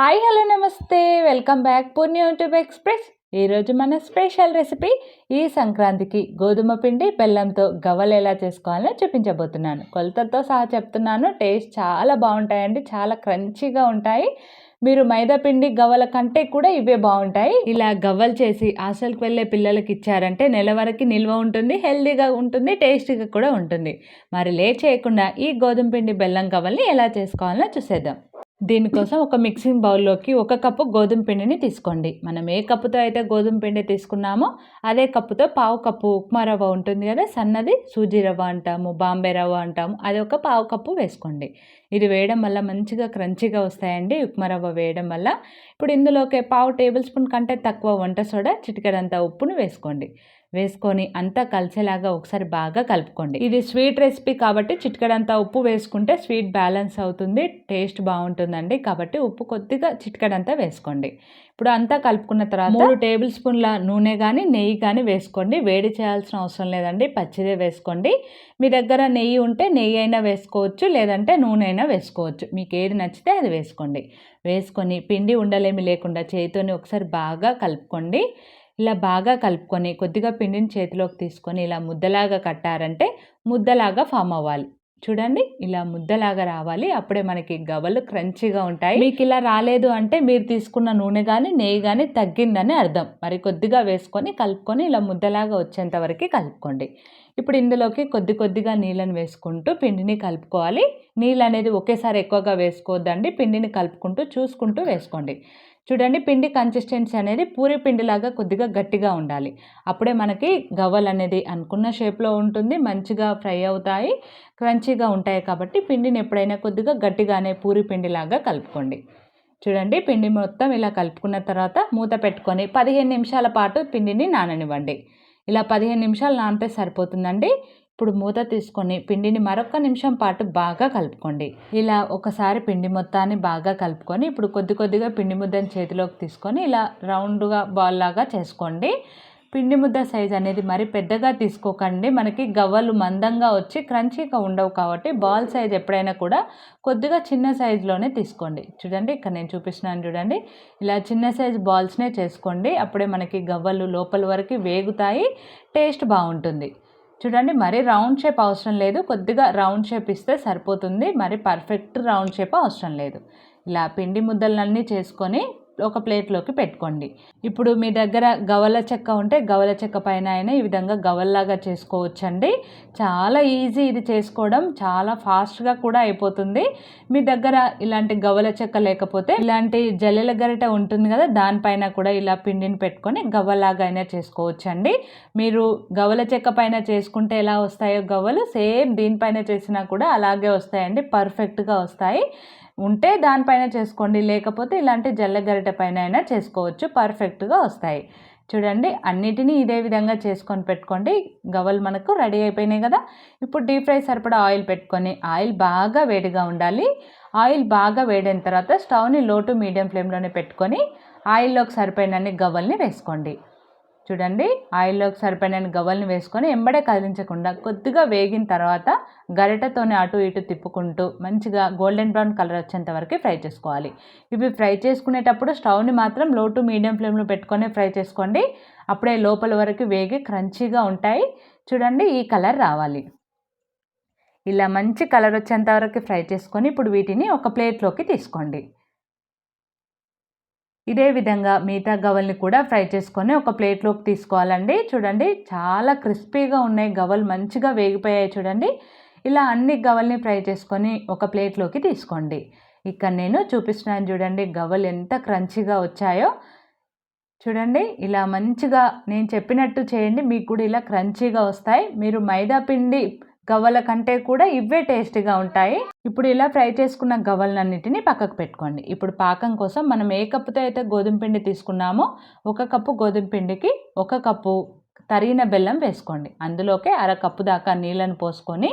Hi hello నమస్తే. Welcome back Purni YouTube express. ఈరోజు మన స్పెషల్ రెసిపీ ఈ సంక్రాంతికి గోధుమ పిండి బెల్లంతో గవ్వలు ఎలా చేసుకోవాలో చూపించబోతున్నాను. కొలతతో సహా చెప్తున్నాను. టేస్ట్ చాలా బాగుంటాయండి. చాలా క్రంచీగా ఉంటాయి. మీరు మైదా పిండి గవ్వల కంటే కూడా ఇవే బాగుంటాయి. ఇలా గవ్వలు చేసి హాస్టల్కి వెళ్ళే పిల్లలకి ఇచ్చారంటే నెల వరకు నిల్వ ఉంటుంది హెల్దీగా ఉంటుంది టేస్టీగా కూడా ఉంటుంది. మరి లేట్ చేయకుండా ఈ గోధుమ పిండి బెల్లం గవ్వల్ని ఎలా చేసుకోవాలో చూసేద్దాం. దీనికోసం ఒక మిక్సింగ్ బౌల్లోకి ఒక కప్పు గోధుమ పిండిని తీసుకోండి. మనం ఏ కప్పుతో అయితే గోధుమ పిండి తీసుకున్నామో అదే కప్పుతో పావు కప్పు ఉప్మా రవ్వ ఉంటుంది కదా సన్నది సూజీ రవ్వ అంటాము బాంబే రవ్వ అంటాము అది ఒక పావు కప్పు వేసుకోండి. ఇది వేయడం వల్ల మంచిగా క్రంచిగా వస్తాయండి ఉప్మా రవ్వ వేయడం వల్ల. ఇప్పుడు ఇందులోకి పావు టేబుల్ స్పూన్ కంటే తక్కువ వంట సోడా చిటికడంత ఉప్పును వేసుకోండి. వేసుకొని అంతా కలిసేలాగా ఒకసారి బాగా కలుపుకోండి. ఇది స్వీట్ రెసిపీ కాబట్టి చిటికడంతా ఉప్పు వేసుకుంటే స్వీట్ బ్యాలెన్స్ అవుతుంది టేస్ట్ బాగుంటుందండి. కాబట్టి ఉప్పు కొద్దిగా చిటికడంతా వేసుకోండి. ఇప్పుడు అంతా కలుపుకున్న తర్వాత మూడు టేబుల్ స్పూన్ల నూనె కానీ నెయ్యి కానీ వేసుకోండి. వేడి చేయాల్సిన అవసరం లేదండి. పచ్చిదే వేసుకోండి. మీ దగ్గర నెయ్యి ఉంటే నెయ్యి అయినా వేసుకోవచ్చు లేదంటే నూనె అయినా వేసుకోవచ్చు. మీకు ఏది నచ్చితే అది వేసుకోండి. వేసుకొని పిండి ఉండలేమి లేకుండా చేతితోని ఒకసారి బాగా కలుపుకోండి. ఇలా బాగా కలుపుకొని కొద్దిగా పిండిని చేతిలోకి తీసుకొని ఇలా ముద్దలాగా కట్టారంటే ముద్దలాగా ఫామ్ అవ్వాలి. చూడండి ఇలా ముద్దలాగా రావాలి. అప్పుడే మనకి గవ్వలు క్రంచిగా ఉంటాయి. మీకు ఇలా రాలేదు అంటే మీరు తీసుకున్న నూనె కానీ నెయ్యి కానీ తగ్గిందని అర్థం. మరి కొద్దిగా వేసుకొని కలుపుకొని ఇలా ముద్దలాగా వచ్చేంత వరకు కలుపుకోండి. ఇప్పుడు ఇందులోకి కొద్ది కొద్దిగా నీళ్ళని వేసుకుంటూ పిండిని కలుపుకోవాలి. నీళ్ళు అనేది ఒకేసారి ఎక్కువగా వేసుకోవద్దండి. పిండిని కలుపుకుంటూ చూసుకుంటూ వేసుకోండి. చూడండి పిండి కన్సిస్టెన్సీ అనేది పూరి పిండిలాగా కొద్దిగా గట్టిగా ఉండాలి. అప్పుడే మనకి గవ్వలు అనేది అనుకున్న షేప్లో ఉంటుంది మంచిగా ఫ్రై అవుతాయి క్రంచీగా ఉంటాయి కాబట్టి పిండిని ఎప్పుడైనా కొద్దిగా గట్టిగానే పూరి పిండిలాగా కలుపుకోండి. చూడండి పిండి మొత్తం ఇలా కలుపుకున్న తర్వాత మూత పెట్టుకొని పదిహేను నిమిషాల పాటు పిండిని నాననివ్వండి. ఇలా పదిహేను నిమిషాలు నానితే సరిపోతుందండి. ఇప్పుడు మూత తీసుకొని పిండిని మరొక నిమిషం పాటు బాగా కలుపుకోండి. ఇలా ఒకసారి పిండి మొత్తాన్ని బాగా కలుపుకొని ఇప్పుడు కొద్ది కొద్దిగా పిండి ముద్దని చేతిలోకి తీసుకొని ఇలా రౌండ్గా బాల్ లాగా చేసుకోండి. పిండి ముద్ద సైజ్ అనేది మరి పెద్దగా తీసుకోకండి. మనకి గవ్వలు మందంగా వచ్చి క్రంచీగా ఉండవు కాబట్టి బాల్ సైజ్ ఎప్పుడైనా కూడా కొద్దిగా చిన్న సైజులోనే తీసుకోండి. చూడండి ఇక్కడ నేను చూపిస్తున్నాను చూడండి. ఇలా చిన్న సైజ్ బాల్స్నే చేసుకోండి. అప్పుడే మనకి గవ్వలు లోపల వరకు వేగుతాయి టేస్ట్ బాగుంటుంది. చూడండి మరీ రౌండ్ షేప్ అవసరం లేదు. కొద్దిగా రౌండ్ షేప్ ఇస్తే సరిపోతుంది. మరి పర్ఫెక్ట్ రౌండ్ షేప్ అవసరం లేదు. ఇలా పిండి ముద్దలన్నీ చేసుకొని ఒక ప్లేట్లోకి పెట్టుకోండి. ఇప్పుడు మీ దగ్గర గవల చెక్క ఉంటే గవల చెక్క పైన అయినా ఈ విధంగా గవల్లాగా చేసుకోవచ్చండి. చాలా ఈజీ ఇది చేసుకోవడం. చాలా ఫాస్ట్గా కూడా అయిపోతుంది. మీ దగ్గర ఇలాంటి గవల చెక్క లేకపోతే ఇలాంటి జల్లెల గరిట ఉంటుంది కదా దానిపైన కూడా ఇలా పిండిని పెట్టుకొని గవ్వలాగా అయినా చేసుకోవచ్చండి. మీరు గవల చెక్క పైన చేసుకుంటే ఎలా వస్తాయో గవ్వలు సేమ్ దీనిపైన చేసినా కూడా అలాగే వస్తాయండి. పర్ఫెక్ట్గా వస్తాయి. ఉంటే దానిపైన చేసుకోండి. లేకపోతే ఇలాంటి జల్లగరిట పైన అయినా చేసుకోవచ్చు. పర్ఫెక్ట్గా వస్తాయి. చూడండి అన్నిటినీ ఇదే విధంగా చేసుకొని పెట్టుకోండి. గవలు మనకు రెడీ అయిపోయినాయి కదా. ఇప్పుడు డీప్ ఫ్రై సరిపడా ఆయిల్ పెట్టుకొని ఆయిల్ బాగా వేడిగా ఉండాలి. ఆయిల్ బాగా వేడైన తర్వాత స్టవ్ని లో టు మీడియం ఫ్లేమ్లోనే పెట్టుకొని ఆయిల్లోకి సరిపోయినన్ని గవ్వల్ని వేసుకోండి. చూడండి ఆయిల్లోకి సరిపడిన గవ్వల్ని వేసుకొని ఎంబడే కదిలించకుండా కొద్దిగా వేగిన తర్వాత గరిటతోనే అటు ఇటు తిప్పుకుంటూ మంచిగా గోల్డెన్ బ్రౌన్ కలర్ వచ్చేంత వరకు ఫ్రై చేసుకోవాలి. ఇవి ఫ్రై చేసుకునేటప్పుడు స్టవ్ని మాత్రం లో టు మీడియం ఫ్లేమ్లో పెట్టుకొని ఫ్రై చేసుకోండి. అప్పుడే లోపల వరకు వేగి క్రంచీగా ఉంటాయి. చూడండి ఈ కలర్ రావాలి. ఇలా మంచి కలర్ వచ్చేంత వరకు ఫ్రై చేసుకొని ఇప్పుడు వీటిని ఒక ప్లేట్లోకి తీసుకోండి. ఇదే విధంగా మిగతా గవల్ని కూడా ఫ్రై చేసుకొని ఒక ప్లేట్లోకి తీసుకోవాలండి. చూడండి చాలా క్రిస్పీగా ఉన్నాయి గవలు మంచిగా వేగిపోయాయి చూడండి. ఇలా అన్ని గవల్ని ఫ్రై చేసుకొని ఒక ప్లేట్లోకి తీసుకోండి. ఇక్కడ నేను చూపిస్తున్నాను చూడండి గవలు ఎంత క్రంచిగా వచ్చాయో. చూడండి ఇలా మంచిగా నేను చెప్పినట్టు చేయండి మీకు కూడా ఇలా క్రంచీగా వస్తాయి. మీరు మైదా పిండి గవ్వల కంటే కూడా ఇవే టేస్టీగా ఉంటాయి. ఇప్పుడు ఇలా ఫ్రై చేసుకున్న గవ్వలన్నిటిని పక్కకు పెట్టుకోండి. ఇప్పుడు పాకం కోసం మనం ఏ కప్పుతో అయితే గోధుమ పిండి తీసుకున్నామో ఒక కప్పు గోధుమ పిండికి ఒక కప్పు తరిగిన బెల్లం వేసుకోండి. అందులోకే అర కప్పు దాకా నీళ్ళను పోసుకొని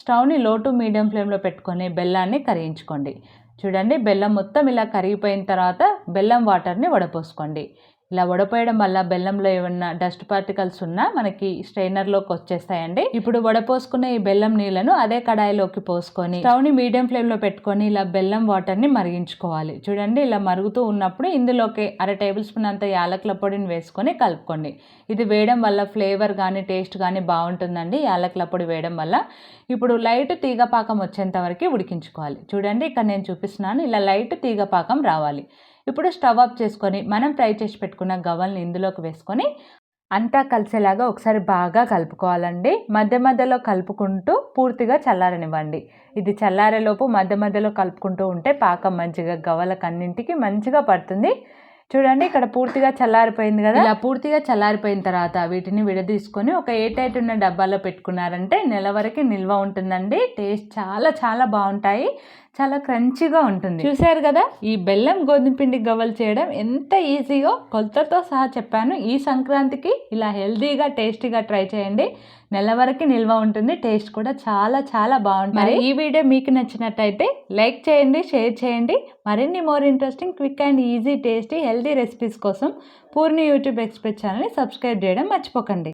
స్టవ్ని లో టు మీడియం ఫ్లేమ్లో పెట్టుకొని బెల్లాన్ని కరిగించుకోండి. చూడండి బెల్లం మొత్తం ఇలా కరిగిపోయిన తర్వాత బెల్లం వాటర్ని వడపోసుకోండి. ఇలా వడపోయడం వల్ల బెల్లంలో ఏమన్నా డస్ట్ పార్టికల్స్ ఉన్నా మనకి స్ట్రైనర్లోకి వచ్చేస్తాయండి. ఇప్పుడు వడపోసుకున్న ఈ బెల్లం నీళ్ళను అదే కడాయిలోకి పోసుకొని స్టవ్ని మీడియం ఫ్లేమ్లో పెట్టుకొని ఇలా బెల్లం వాటర్ని మరిగించుకోవాలి. చూడండి ఇలా మరుగుతూ ఉన్నప్పుడు ఇందులోకి అర టేబుల్ స్పూన్ అంత యాలకుల పొడిని వేసుకొని కలుపుకోండి. ఇది వేయడం వల్ల ఫ్లేవర్ కానీ టేస్ట్ కానీ బాగుంటుందండి యాలకుల పొడి వేయడం వల్ల. ఇప్పుడు లైట్ తీగ పాకం వచ్చేంత వరకు ఉడికించుకోవాలి. చూడండి ఇక్కడ నేను చూపిస్తున్నాను ఇలా లైట్ తీగ పాకం రావాలి. ఇప్పుడు స్టవ్ ఆఫ్ చేసుకొని మనం ఫ్రై చేసి పెట్టుకున్న గవల్ని ఇందులోకి వేసుకొని అంతా కలిసేలాగా ఒకసారి బాగా కలుపుకోవాలండి. మధ్య మధ్యలో కలుపుకుంటూ పూర్తిగా చల్లారనివ్వండి. ఇది చల్లారేలోపు మధ్య మధ్యలో కలుపుకుంటూ ఉంటే పాకం మంచిగా గవలకన్నింటికి మంచిగా పడుతుంది. చూడండి ఇక్కడ పూర్తిగా చల్లారిపోయింది కదా. ఇలా పూర్తిగా చల్లారిపోయిన తర్వాత వీటిని విడదీసుకొని ఒక ఏ టైట్ ఉన్న డబ్బాలో పెట్టుకున్నారంటే నెల వరకు నిల్వ ఉంటుందండి. టేస్ట్ చాలా చాలా బాగుంటాయి. చాలా క్రంచిగా ఉంటుంది. చూశారు కదా? ఈ బెల్లం గోధుమ పిండి గవ్వలు చేయడం ఎంత ఈజీగా కొలతతో సహా చెప్పాను. ఈ సంక్రాంతికి ఇలా హెల్తీగా టేస్టీగా ట్రై చేయండి. నెల వరకు నిల్వ ఉంటుంది. టేస్ట్ కూడా చాలా చాలా బాగుంటుంది. మరి ఈ వీడియో మీకు నచ్చినట్టయితే లైక్ చేయండి షేర్ చేయండి. మరిన్ని more interesting quick and easy tasty healthy recipes కోసం పూర్ణి యూట్యూబ్ ఎక్స్ప్రెస్ ఛానల్ని సబ్స్క్రైబ్ చేయడం మర్చిపోకండి.